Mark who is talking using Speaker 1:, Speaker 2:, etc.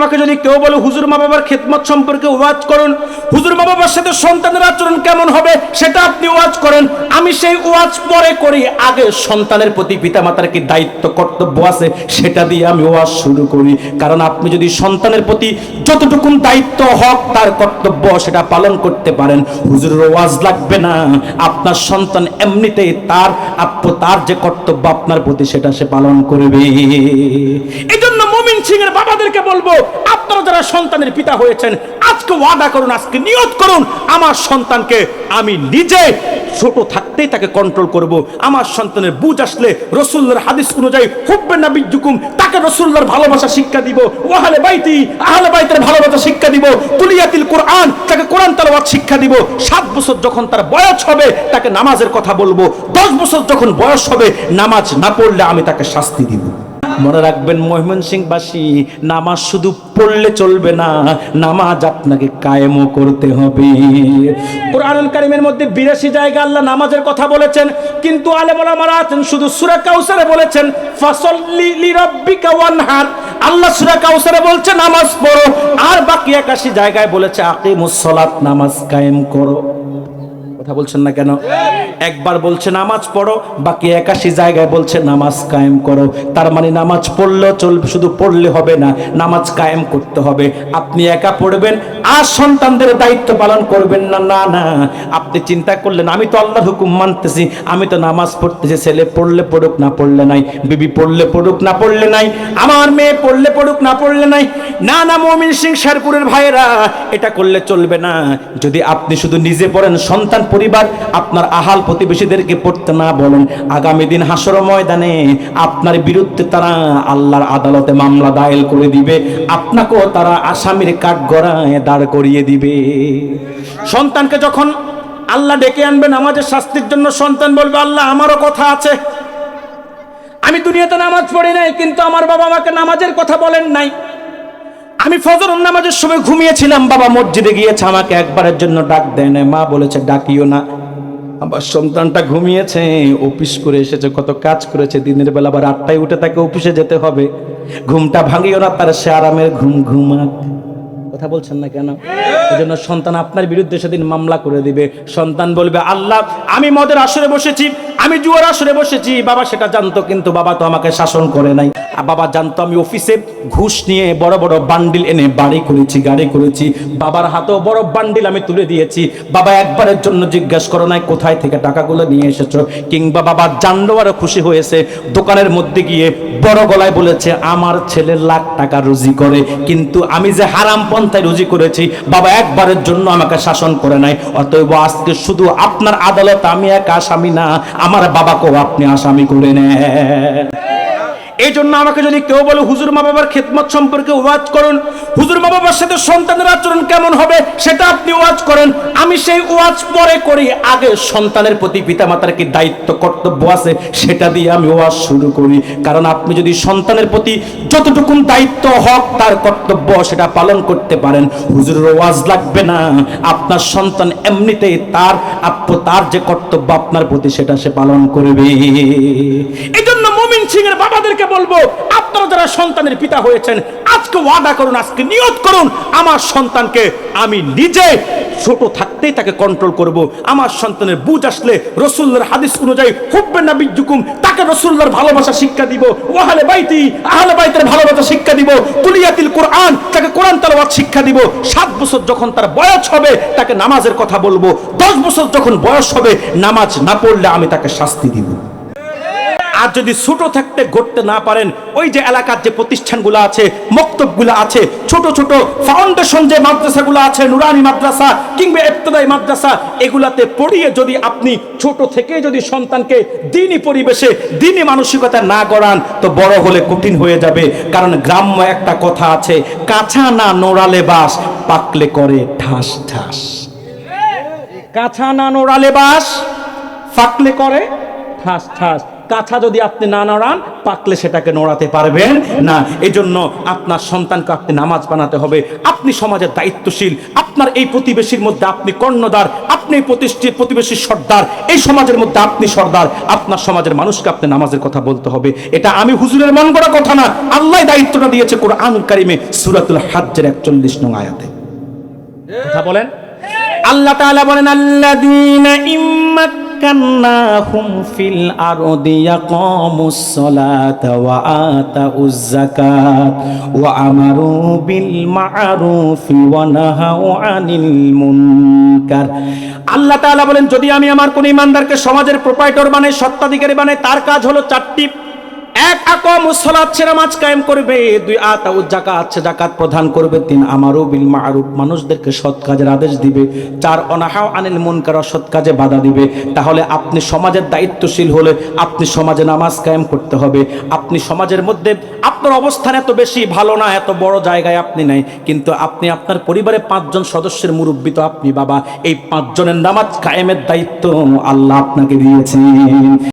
Speaker 1: আমাকে যদি কেউ বলে, হুজুর, মা বাবার খেদমত সম্পর্কে ওয়াজ করুন। হুজুর, মা বাবার সাথে সন্তানের আচরণ কেমন হবে, সেটা আপনি ওয়াজ করেন। আমি সেই ওয়াজ পরে করি। আগে সন্তানের প্রতি পিতামাতার কি দায়িত্ব, কর্তব্য আছে, সেটা দিয়ে আমি ওয়াজ শুরু করি। কারণ আপনি যদি সন্তানের প্রতি যতটুকুন দায়িত্ব, হক, তার কর্তব্য, সেটা পালন করতে পারেন। হুজুরের ওয়াজ লাগবে না। আপনার সন্তান এমনিতেই তার আপ্য তার যে কর্তব্য আপনার প্রতি, সেটা সে পালন করবে। এই সিং এর বাবাদেরকে বলব, আপনারা যারা সন্তানের পিতা হয়েছেন, আজকে ওয়াদা করুন, আজকে নিয়ত করুন, আমার সন্তানকে আমি নিজে ছোট থাকতেই তাকে কন্ট্রোল করব। আমার সন্তানের বুঝ আসলে রসুল্লার হাদিস অনুযায়ী হুব্বে না তাকে রসুল্লার ভালোবাসা শিক্ষা দিব, ওয়াহালে বাইতি, আহলে বাইতের ভালোবাসা শিক্ষা দিব, তুলিয়াতিল কোরআন, তাকে কোরআন তালাওয়াত শিক্ষা দিব। সাত বছর যখন তার বয়স হবে, তাকে নামাজের কথা বলব। দশ বছর যখন বয়স হবে, নামাজ না পড়লে আমি তাকে শাস্তি দিব। মনে রাখবেন ময়মনসিংহবাসী নামাজ শুধু পড়লে চলবে না, নামাজ আপনাকে কায়েমও করতে হবে। কোরআনুল কারিমের মধ্যে বিরাশি জায়গা আল্লাহ নামাজের কথা বলেছেন, কিন্তু আলে বলামারা আছেন, শুধু সূরা কাউসারে বলেছেন, ফাসল্লি লিরাব্বিকা ওয়ানহার। আল্লাহ সূরা কাউসারে বলছে, নামাজ পড়ো। আর বাকি একাশি জায়গায় বলেছে, আকিমুস সালাত, নামাজ কায়েম করো। কথা বলছেন না কেন? একবার বলছে, নামাজ পড়ো। বাকি একাশি জায়গায় বলছে, নামাজ কায়েম করো। তার মানে নামাজ পড়লেও চলবে, শুধু পড়লে হবে না, নামাজ কায়েম করতে হবে। আপনি একা পড়বেন, আর সন্তানদের দায়িত্ব পালন করবেন না না না। আপনি চিন্তা করলেন, আমি তো আল্লাহর হুকুম মানতেছি, আমি তো নামাজ পড়তেছি, ছেলে পড়লে পড়ুক, না পড়লে নাই, বিবি পড়লে পড়ুক, না পড়লে নাই, আমার মেয়ে পড়লে পড়ুক, না পড়লে নাই, না না, মমিন সিং শেরপুরের ভাইয়েরা, এটা করলে চলবে না। যদি আপনি শুধু নিজে পড়েন, সন্তান পরিবার, আপনার আহাল প্রতিবেশীদেরকে পড়তে না বলেন। আগামী দিন হাসর ময়দানে আপনার বিরুদ্ধে তারা আল্লাহর আদালতে মামলা দায়ের করে দিবে। আপনাকেও তারা আসামির কাঠ গড়ায় দাঁড় করিয়ে দিবে। সন্তানকে যখন আল্লাহ ডেকে আনবেন আমাদের শাস্তির জন্য, সন্তান বলবে, আল্লাহ, আমারও কথা আছে। আমি দুনিয়াতে নামাজ পড়ি নাই, কিন্তু আমার বাবা আমাকে নামাজের কথা বলেন নাই। আমি ফজর নামাজের সময় ঘুমিয়েছিলাম, বাবা মসজিদে গিয়েছে, আমাকে একবারের জন্য ডাক দেয় না মা বলেছে, ডাকিও না। আমার সন্তানটা ঘুমিয়েছে, অফিস করে এসেছে, কত কাজ করেছে, দিনের বেলা আবার আটটায় উঠে তাকে অফিসে যেতে হবে। ঘুমটা ভাঙিও না, তার সে আরামের ঘুম ঘুমাক। কথা বলছেন না কেন? এই জন্য সন্তান আপনার বিরুদ্ধে সেদিন মামলা করে দিবে। সন্তান বলবে, আল্লাহ, আমি মদের আসরে বসেছি আমি জুয়ার আসরে বসেছি, বাবা সেটা জানতো কিন্তু বাবা তো আমাকে শাসন করে নাই। বাবা জানতো আমি অফিসে ঘুষ নিয়ে বড় বড় বান্ডিল এনে বাড়ি করেছি, গাড়ি করেছি। বাবার হাতেও বড় বান্ডিল আমি তুলে দিয়েছি। বাবা একবারের জন্য জিজ্ঞেস করো নাই, কোথায় থেকে টাকাগুলো নিয়ে এসেছ? কিংবা বাবা জানলো আরও খুশি হয়েছে, দোকানের মধ্যে গিয়ে বড় গলায় বলেছে, আমার ছেলে লাখ টাকা রুজি করে, কিন্তু আমি যে হারাম পন্থায় রুজি করেছি, বাবা একবারের জন্য আমাকে শাসন করে নাই। অতএব আজকে শুধু আপনার আদালত আমি এক আসামি না আমার বাবাকেও আপনি আসামি করে নেন। এই জন্য আমাকে যদি কেউ বলে, হুজুর, মা বাবার খেদমত সম্পর্কে ওয়াজ করুন। হুজুর, মা বাবার সাথে সন্তানের আচরণ কেমন হবে, সেটা আপনি ওয়াজ করেন। আমি সেই ওয়াজ পরে করি। আগে সন্তানের প্রতি পিতামাতার কি দায়িত্ব, কর্তব্য আছে? সেটা দিয়ে আমি ওয়াজ শুরু করি। কারণ আপনি যদি সন্তানের প্রতি যতটুকুন দায়িত্ব, হক, তার কর্তব্য, সেটা পালন করতে পারেন, হুজুরের ওয়াজ লাগবে না। আপনার সন্তান এমনিতেই তার তার যে কর্তব্য, আপনার প্রতি সেটা সে পালন করবে। সিং এর বাবাদেরকে বলব, আপনারা যারা সন্তানের পিতা হয়েছেন, আজকে ওয়াদা করুন, আজকে নিয়ত করুন, আমার সন্তানকে আমি নিজে ছোট থাকতেই তাকে কন্ট্রোল করব। আমার সন্তানের বুঝ আসলে রসুল্লার হাদিস অনুযায়ী, হুব্বে না বিদ্যুকুম তাকে রসুল্লার ভালোবাসা শিক্ষা দিব। ওয়াহালে বাইতি, আহলে বাইতের ভালোবাসা শিক্ষা দিব। তুলিয়াতিল কোরআন, তাকে কোরআন তালাওয়াত শিক্ষা দিব। সাত বছর যখন তার বয়স হবে, তাকে নামাজের কথা বলব। দশ বছর যখন বয়স হবে, নামাজ না পড়লে আমি তাকে শাস্তি দিব। আর যদি ছোট থাকতে গড়তে না পারেন, ওই যে এলাকার যে প্রতিষ্ঠানগুলো আছে, মক্তবগুলো আছে, ছোট ছোট ফাউন্ডেশন যে মাদ্রাসাগুলো আছে, নুরানি মাদ্রাসা কিংবা ইবতদায়ী মাদ্রাসা, এগুলাতে পড়িয়ে যদি আপনি ছোট থেকে যদি সন্তানকে দিনই পরিবেশে, দিনই মানসিকতা না গড়ান, তো বড় হলে কঠিন হয়ে যাবে। কারণ গ্রাম্য একটা কথা আছে, কাঁচা না নোড়ালে বাস, পাকলে করে ঠাস ঠাস। কাঁচা না নোড়ালে বাস ফাকলে করে ঠাস ঠাস। কাঁচা যদি আপনি না নড়ান পাকলে সেটাকে নড়াতে পারবেন না। এই জন্য আপনার সন্তানকে আপনি নামাজ বানাতে হবে। আপনি সমাজের দায়িত্বশীল। আপনার এই প্রতিবেশীর মধ্যে আপনি কর্ণদার আপনি প্রতিষ্ঠিত প্রতিবেশীর সর্দার এই সমাজের মধ্যে আপনি সর্দার। আপনার সমাজের মানুষকে আপনি নামাজের কথা বলতে হবে। এটা আমি হুজুরের মন করা কথা না। আল্লাহ দায়িত্বটা দিয়েছে কোরআন কারিমে সুরাতুল হাজ্জের একচল্লিশ নং আয়াতে। কথা বলেন। আল্লাহ তাআলা বলেন আল্লাযীনা ইম্মাক্কান্নাহুম ফিল আরদি ইয়াকামুস সালাতা ওয়া আতাউজ যাকাত ওয়া আমারু বিল মা'রুফি ওয়া নাহাউ আনিল মুনকার আল্লাহ তাআলা বলেন, যদি আমি আমার কোন ইমানদারকে সমাজের প্রোপাইটর বানাই সত্ত্বাধিকারী বানাই, তার কাজ হলো চারটি এক আকম সালাত ছেড়ে মাছ কায়েম করবে, দুই আতা জাকাত আছে জাকাত প্রদান করবে, তিন আমারও বিল মানুষদেরকে সৎ কাজের আদেশ দিবে, চার অনাহাও অসৎ কাজে বাধা দিবে। তাহলে আপনি সমাজের দায়িত্বশীল হলে আপনি সমাজে নামাজ কায়েম করতে হবে। আপনি সমাজের মধ্যে আপনার অবস্থান এত বেশি ভালো না, এত বড় জায়গায় আপনি নাই, কিন্তু আপনি আপনার পরিবারে পাঁচজন সদস্যের মুরব্বী তো আপনি, বাবা। এই পাঁচজনের নামাজ কায়েমের দায়িত্ব আল্লাহ আপনাকে দিয়েছেন